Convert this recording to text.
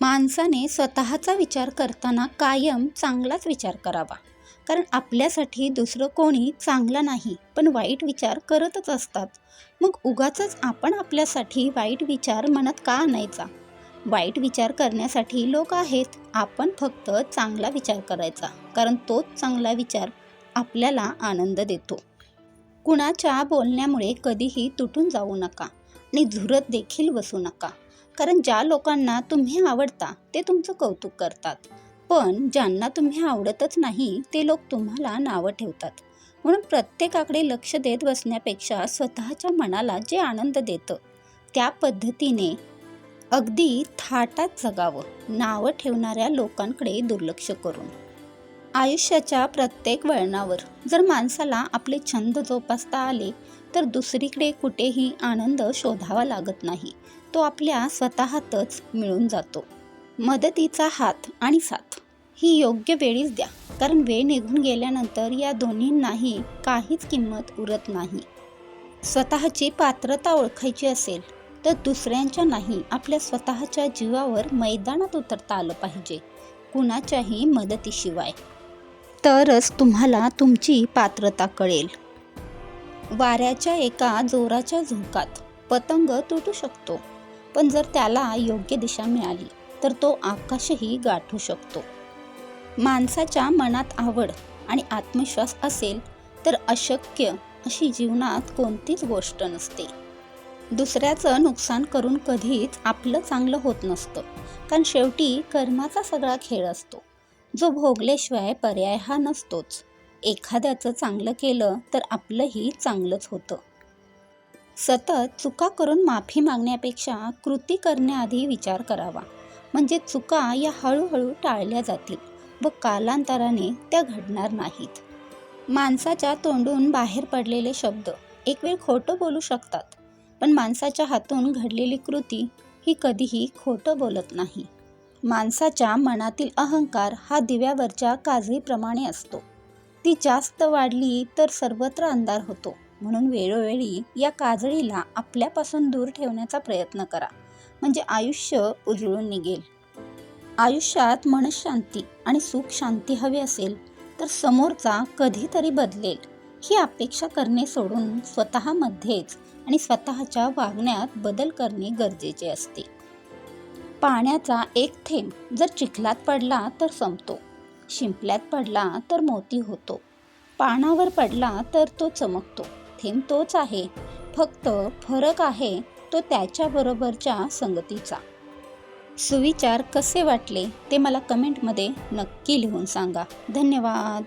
माणसाने स्वतःचा विचार करताना कायम चांगलाच विचार करावा. कारण आपल्यासाठी दुसरं कोणी चांगलं नाही पण वाईट विचार करतच असतात. मग उगाचच आपण आपल्यासाठी वाईट विचार मनात का आणायचा? वाईट विचार करण्यासाठी लोक आहेत. आपण फक्त चांगला विचार करायचा कारण तोच चांगला विचार आपल्याला आनंद देतो. कुणाच्या बोलण्यामुळे कधीही तुटून जाऊ नका आणि झुरत देखील बसू नका. कारण ज्या लोकांना तुम्ही आवडता ते तुमचं कौतुक करतात. पण ज्यांना तुम्ही आवडतच नाही ते लोक तुम्हाला नावं ठेवतात. म्हणून प्रत्येकाकडे लक्ष देत बसण्यापेक्षा स्वतःच्या मनाला जे आनंद देतं त्या पद्धतीने अगदी थाटात जगावं नावं ठेवणाऱ्या लोकांकडे दुर्लक्ष करून. आयुष्याच्या प्रत्येक वळणावर जर माणसाला आपले छंद जोपासता आले तर दुसरीकडे कुठेही आनंद शोधावा लागत नाही. तो आपल्या स्वतःतच मिळून जातो. मदतीचा हात आणि साथ. ही योग्य वेळीच द्या. कारण वेळ निघून गेल्यानंतर या दोन्हींनाही काहीच किंमत उरत नाही. स्वतःची पात्रता ओळखायची असेल तर दुसऱ्यांच्या नाही आपल्या स्वतःच्या जीवावर मैदानात उतरता आलं पाहिजे कुणाच्याही मदतीशिवाय. तरच तुम्हाला तुमची पात्रता कळेल. वाऱ्याच्या एका जोराच्या झोकात पतंग तुटू शकतो. पण जर त्याला योग्य दिशा मिळाली तर तो आकाशही गाठू शकतो. माणसाच्या मनात आवड आणि आत्मविश्वास असेल तर अशक्य अशी जीवनात कोणतीच गोष्ट नसते. दुसऱ्याचं नुकसान करून कधीच आपलं चांगलं होत नसतं कारण शेवटी कर्माचा सगळा खेळ असतो. जो भोगल्याशिवाय पर्याय हा नसतोच. एखाद्याचं चांगलं केलं तर आपलंही चांगलंच होतं. सतत चुका करून माफी मागण्यापेक्षा कृती करण्याआधी विचार करावा. म्हणजे चुका या हळूहळू टाळल्या जातील व कालांतराने त्या घडणार नाहीत. माणसाच्या तोंडून बाहेर पडलेले शब्द एक वेळ खोटं बोलू शकतात पण माणसाच्या हातून घडलेली कृती ही कधीही खोटं बोलत नाही. माणसाच्या मनातील अहंकार हा दिव्यावरच्या काजळीप्रमाणे असतो. ती जास्त वाढली तर सर्वत्र अंधार होतो. म्हणून वेळोवेळी या काजळीला आपल्यापासून दूर ठेवण्याचा प्रयत्न करा. म्हणजे आयुष्य उजळून निघेल. आयुष्यात मनशांती आणि सुख शांती हवी असेल तर समोरचा कधीतरी बदलेल. ही अपेक्षा करणे सोडून स्वतःमध्येच आणि स्वतःच्या वागण्यात बदल करणे गरजेचे असते. पाण्याचा एक थेंब जर चिखलात पडला तर संपतो. शिंपल्यात पडला तर मोती होतो. पानावर पडला तर तो चमकतो. थेंब तोच आहे. फक्त फरक आहे तो त्याच्याबरोबरच्या संगतीचा. सुविचार कसे वाटले ते मला कमेंटमध्ये नक्की लिहून सांगा. धन्यवाद.